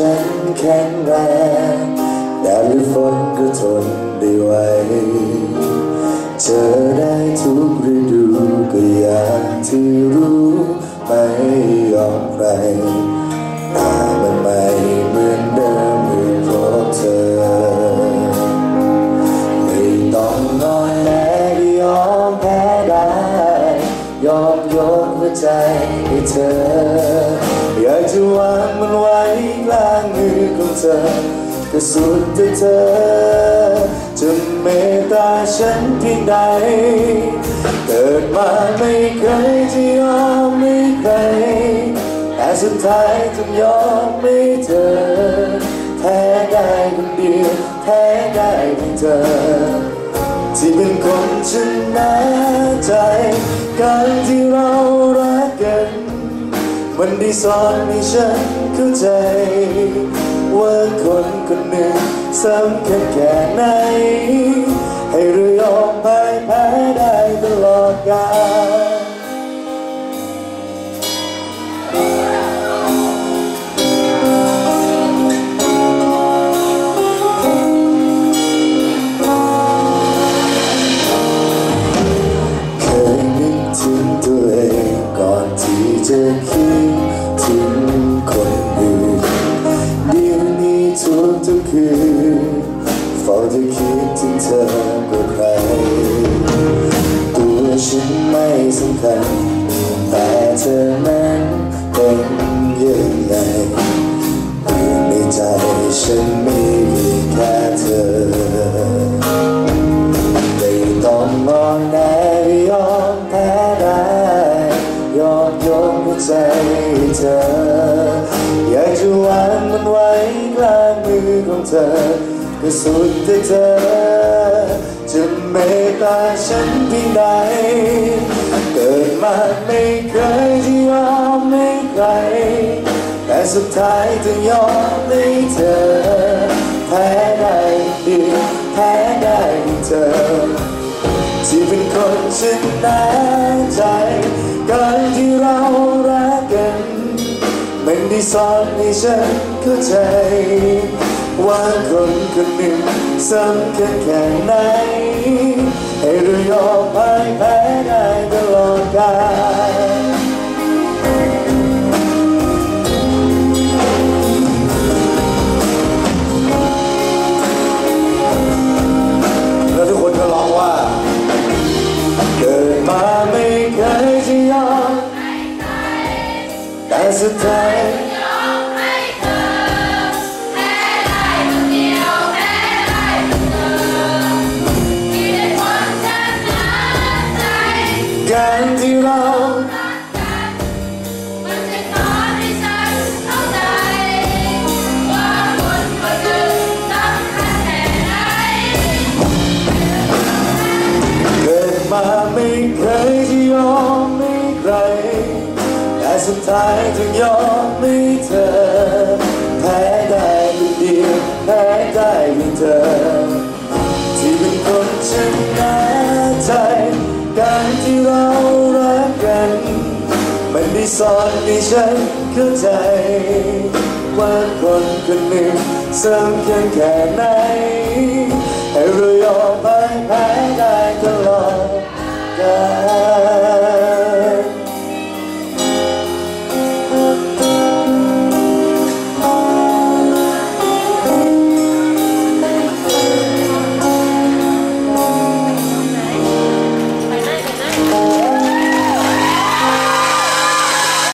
ฉันแข็งแรงแดดหรือฝนก็ทนได้ไวเจอได้ทุกฤดูก็อยางที่รู้ไม่ยอมใครแต่มันไม่เหมือนเดิมเมื่อพบเธอ ไม่ต้องนอนแล้ยอมแพ้ได้ยอมยกหัวใจให้เธออยากจะวางมันไว้ ธอก็สุดที่เธอ จะเมตตาฉันเพียงใด เกิดมาไม่เคยจะยอมไม่ใครแต่สุดท้ายต้องยอมไม่เธอแพ้ได้คนเดียวแพ้ได้เพียงเธอ ที่เป็นคนชนะใจ การที่เรารักกัน มันได้สอนให้ฉันเข้าใจ ว่าคนคนหนึ่งสำคัญแค่ไหน ให้เรายอมพ่ายแพ้ได้ตลอดกาล ธอกว่าใครตัวฉันไม่สำคัญแต่เธอนั้นเป็นยังไงอยู่ในใจฉันมีเพียงแค่เธอไม่ต้องงอนแน่ยอมแพ้ได้ยอมยกหัวใจให้เธออยากจะวางมันไว้กลางมือของเธอ ก็สุดที่เธอ จะเมตตาฉันเพียงใดเกิดมาไม่เคยที่ยอมไม่ใคร แต่สุดท้ายต้องยอมให้เธอ แพ้ได้ดีแพ้ได้เธอ ที่เป็นคนชนะใจการที่เรารักกัน มันได้สอนให้ฉันเข้าใจ ว่าคนคนหนึ่งสำคัญแค่ไหน ให้เรายอมพ่ายแพ้ได้ตลอดกาลแล้วทุกคนก็ร้องว่า เกิดมาไม่เคยจะยอมแต่สุดท้าย ไม่เคยจะยอมไม่ใคร แต่สุดท้ายต้องยอมไม่เธอ แพ้ได้คนเดียวแพ้ได้เพียงเธอ ที่เป็นคนชนะใจ การที่เรารักกัน มันได้สอนให้ฉันเข้าใจว่าคนคนหนึ่งสำคัญแค่ไหนให้เรายอมพ่ายแพ้ได้ตลอ Yeah.